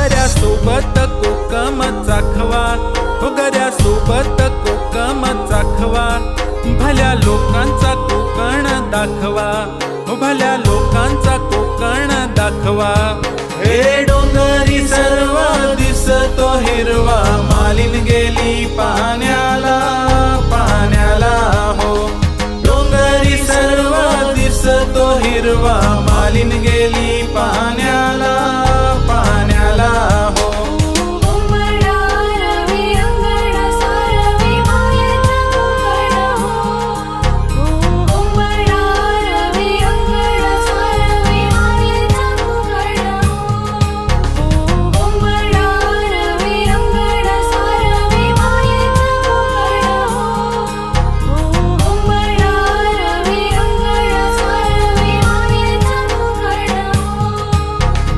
फुगऱ्या सोबत कोकम चाखवा. फुगऱ्या सोबत कोकम चाखवा. भल्या लोकांचा कोकण दाखवा. भल्या लोकांचा कोकण दाखवा. हे डोंगरी सर्व दिसतो हिरवा. मालिन गेली पाण्याला पाण्याला हो. डोंगरी सर्व दिसतो हिरवा. मालिन गेली